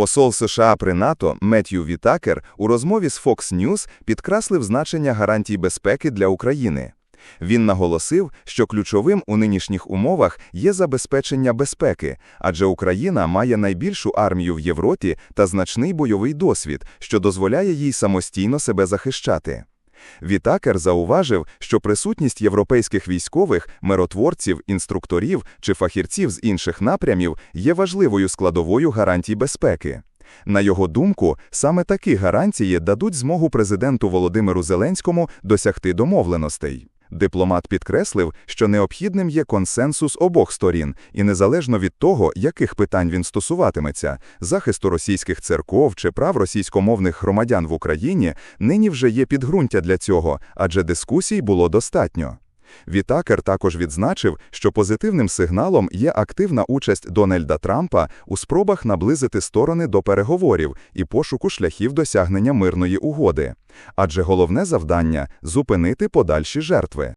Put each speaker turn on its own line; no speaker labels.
Посол США при НАТО Меттью Вітакер у розмові з Fox News підкреслив значення гарантій безпеки для України. Він наголосив, що ключовим у нинішніх умовах є забезпечення безпеки, адже Україна має найбільшу армію в Європі та значний бойовий досвід, що дозволяє їй самостійно себе захищати. Вітакер зауважив, що присутність європейських військових, миротворців, інструкторів чи фахівців з інших напрямів є важливою складовою гарантій безпеки. На його думку, саме такі гарантії дадуть змогу президенту Володимиру Зеленському досягти домовленостей. Дипломат підкреслив, що необхідним є консенсус обох сторін, і незалежно від того, яких питань він стосуватиметься захисту російських церков чи прав російськомовних громадян в Україні, нині вже є підґрунтя для цього, адже дискусій було достатньо. Вітакер також відзначив, що позитивним сигналом є активна участь Дональда Трампа у спробах наблизити сторони до переговорів і пошуку шляхів досягнення мирної угоди. Адже головне завдання зупинити подальші жертви.